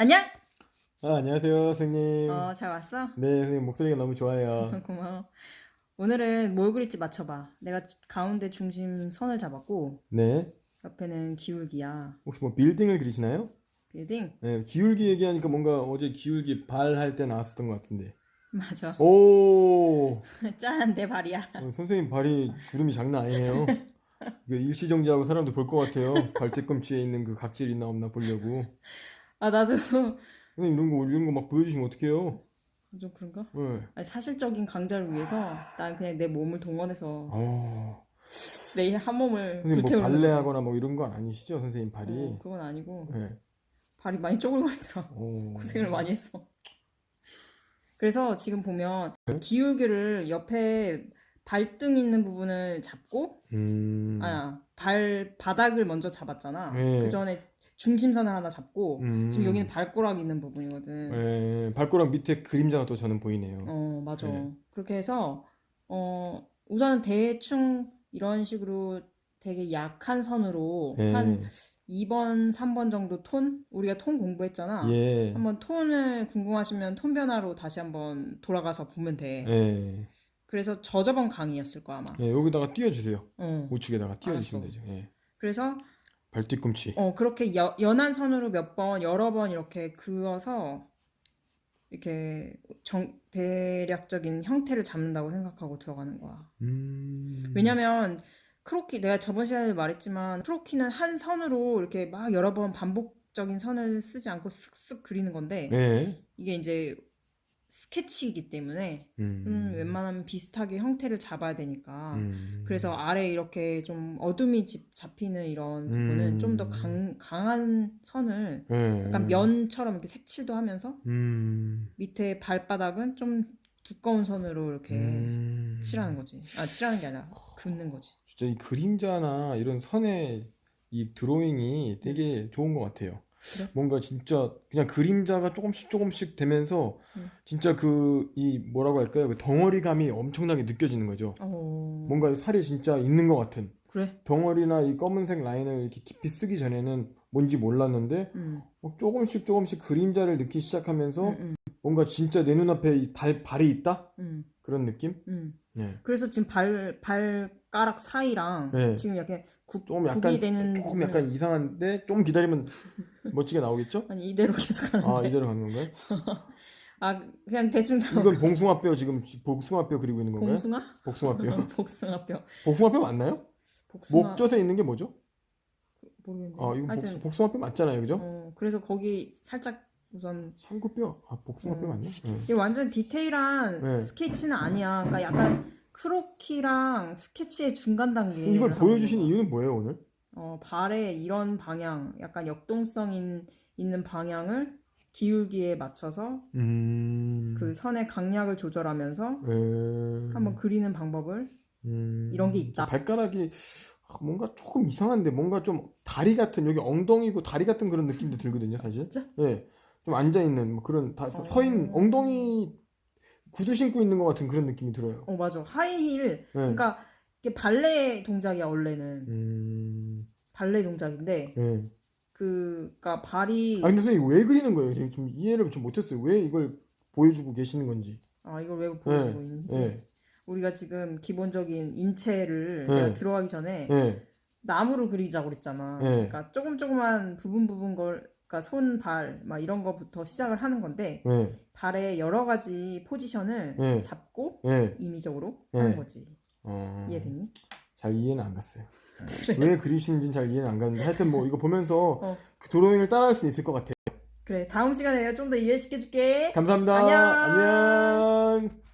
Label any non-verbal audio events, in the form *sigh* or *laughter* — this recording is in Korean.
안녕? 아, 안녕하세요, 선생님. 어, 잘 왔어? 네, 선생님 목소리가 너무 좋아요. *laughs* 고마워. 오늘은 뭘 그릴지 맞춰봐. 내가 가운데 중심 선을 잡았고, 네. 옆에는 기울기야. 혹시 뭐 빌딩을 그리시나요? 빌딩? 네, 기울기 얘기하니까 뭔가 어제 기울기 발 할 때 나왔었던 것 같은데. 맞아. 오, *laughs* 짠, 내 발이야. 어, 선생님 발이 주름이 장난 아니에요. 이거 일시정지하고 사람들 볼것 같아요. *laughs* 발 뒤꿈치에 있는 그 각질 있나 없나 보려고. 아, 나도 선생님 이런 거 이런 거 막 보여주시면 어떡해요? 좀 그런가? 네. 아니, 사실적인 강좌를 위해서 난 그냥 내 몸을 동원해서 어, 내한 몸을 선생님 뭐 불태우는 거지. 발레하거나 뭐 이런 건 아니시죠, 선생님 발이? 어, 그건 아니고 네. 발이 많이 쪼글거리더라. 오. 고생을 많이 했어. 그래서 지금 보면 네? 기울기를 옆에 발등 있는 부분을 잡고 음. 아, 발 바닥을 먼저 잡았잖아. 네. 그 전에 중심선을 하나 잡고 음. 지금 여기는 발가락 있는 부분이거든. 네, 발가락 밑에 그림자가 또 저는 보이네요. 어, 맞아. 네. 그렇게 해서 어, 우선 대충 이런 식으로 되게 약한 선으로 네. 한 2번, 3번 정도 톤? 우리가 톤 공부했잖아. 예. 한번 톤을 궁금하시면 톤 변화로 다시 한번 돌아가서 보면 돼. 예. 그래서 저저번 강의였을 거야, 아마. 예, 여기다가 띄워주세요. 어. 우측에다가 띄워주시면 알았어. 되죠. 예. 그래서 발 뒤꿈치. 어, 그렇게 여, 연한 선으로 몇 번, 여러 번 이렇게 그어서 이렇게 정, 대략적인 형태를 잡는다고 생각하고 들어가는 거야. 음. 왜냐면 크로키, 내가 저번 시간에 말했지만 크로키는 한 선으로 이렇게 막 여러 번 반복적인 선을 쓰지 않고 쓱쓱 그리는 건데 예. 이게 이제 스케치이기 때문에 음. 음, 웬만하면 비슷하게 형태를 잡아야 되니까. 음. 그래서 아래 이렇게 좀 어둠이 집 잡히는 이런 부분은 음. 좀 더 강한 선을 예. 약간 면처럼 이렇게 색칠도 하면서 음. 밑에 발바닥은 좀 두꺼운 선으로 이렇게 음. 칠하는 거지. 아, 칠하는 게 아니라 긋는 거지. 진짜 이 그림자나 이런 선의 이 드로잉이 되게 좋은 것 같아요. 그래? 뭔가 진짜 그냥 그림자가 조금씩 조금씩 되면서 음. 진짜 그 이 뭐라고 할까요? 그 덩어리감이 엄청나게 느껴지는 거죠. 어, 뭔가 살이 진짜 있는 것 같은. 그래? 덩어리나 이 검은색 라인을 이렇게 깊이 쓰기 전에는 뭔지 몰랐는데 음, 막 조금씩 조금씩 그림자를 넣기 시작하면서 음, 음, 뭔가 진짜 내 눈앞에 이 달, 발이 있다? 음, 그런 느낌? 음. 네. 그래서 지금 발, 발가락 사이랑 네. 지금 약간 구, 조금 굽이 약간 되는 조금 약간 이상한데 좀 기다리면 *laughs* 멋지게 나오겠죠? 아니 이대로 계속 아 하는데 이대로 가는 건가요? *laughs* 아 그냥 대충 잡아 이건 봉숭아뼈 지금 복숭아뼈 그리고 있는 건가요? 봉숭아? 복숭아뼈. 복숭아뼈 *laughs* 복숭아뼈 맞나요? 복숭아 목젖에 있는 게 뭐죠? 모르겠네 아 이거 하여튼 복숭, 복숭아뼈 맞잖아요, 그죠? 어, 그래서 거기 살짝 우선 상구뼈. 아 복숭아뼈 어. 맞네. 네. 이게 완전 디테일한 네. 스케치는 아니야 그러니까 약간 크로키랑 스케치의 중간 단계 이걸 보여주신 이유는 뭐예요 오늘? 어, 발의 이런 방향 약간 역동성 인, 있는 방향을 기울기에 맞춰서 음. 그 선의 강약을 조절하면서 음. 한번 그리는 방법을 음. 이런 게 있다. 발가락이 뭔가 조금 이상한데 뭔가 좀 다리 같은 여기 엉덩이고 다리 같은 그런 느낌도 들거든요, 사실. 진짜? 예. 좀 앉아 있는 뭐 그런 다서 어. 엉덩이 구두 신고 있는 것 같은 그런 느낌이 들어요. 어 맞아 하이힐 예. 그러니까 이게 발레 동작이야 원래는 음. 발레 동작인데 예. 그 그러니까 발이 아 근데 선생님 왜 그리는 거예요? 제가 좀 이해를 좀 못했어요. 왜 이걸 보여주고 계시는 건지. 아 이걸 왜 보여주고 있는지 예. 우리가 지금 기본적인 인체를 네. 내가 들어가기 전에 예. 나무로 그리자고 그랬잖아. 네. 그러니까 조금 조그만 부분 부분 걸 그러니까 손, 발, 막 이런 거부터 시작을 하는 건데 예. 발의 여러 가지 포지션을 네. 잡고 예. 임의적으로 네. 하는 거지. 어. 이해됐니? 잘 이해는 안 갔어요. 그래. 왜 그리시는지는 잘 이해는 안 갔는데 하여튼 뭐 이거 보면서 *laughs* 어. 그 드로잉을 따라할 수 있을 것 같아요. 그래. 다음 시간에 내가 좀 더 이해시켜 줄게. 감사합니다. 안녕. 안녕.